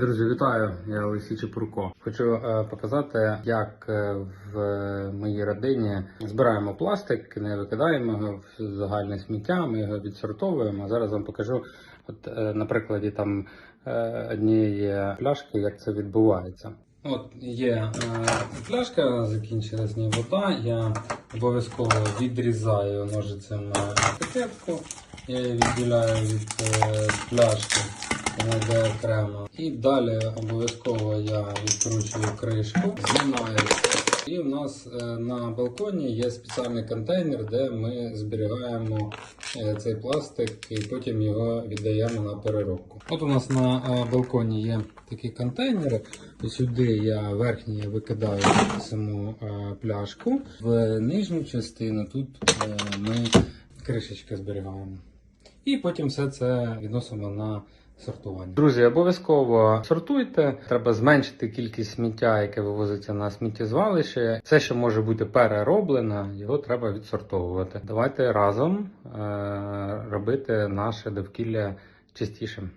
Друзі, вітаю! Я Олексій Чепурко. Хочу е, показати, як е, в моїй родині збираємо пластик, не викидаємо його в загальне сміття, ми його відсортовуємо. Зараз вам покажу, от е, на прикладі там однієї пляшки, як це відбувається. От є пляшка, закінчилась ній вода. Я обов'язково відрізаю ножицем етикетку. Я її відділяю від пляшки, окремо. І далі обов'язково я відкручую кришку, знімаю. І в нас е, на балконі є спеціальний контейнер, де ми зберігаємо е, цей пластик і потім його віддаємо на переробку. От у нас на е, балконі є такі контейнери. Сюди я верхній викидаю саму пляшку. В нижню частину тут ми кришечки зберігаємо. І потім все це відносимо на сортування. Друзі, обов'язково сортуйте. Треба зменшити кількість сміття, яке вивозиться на сміттєзвалище. Все, що може бути перероблено, його треба відсортовувати. Давайте разом е- робити наше довкілля чистішим.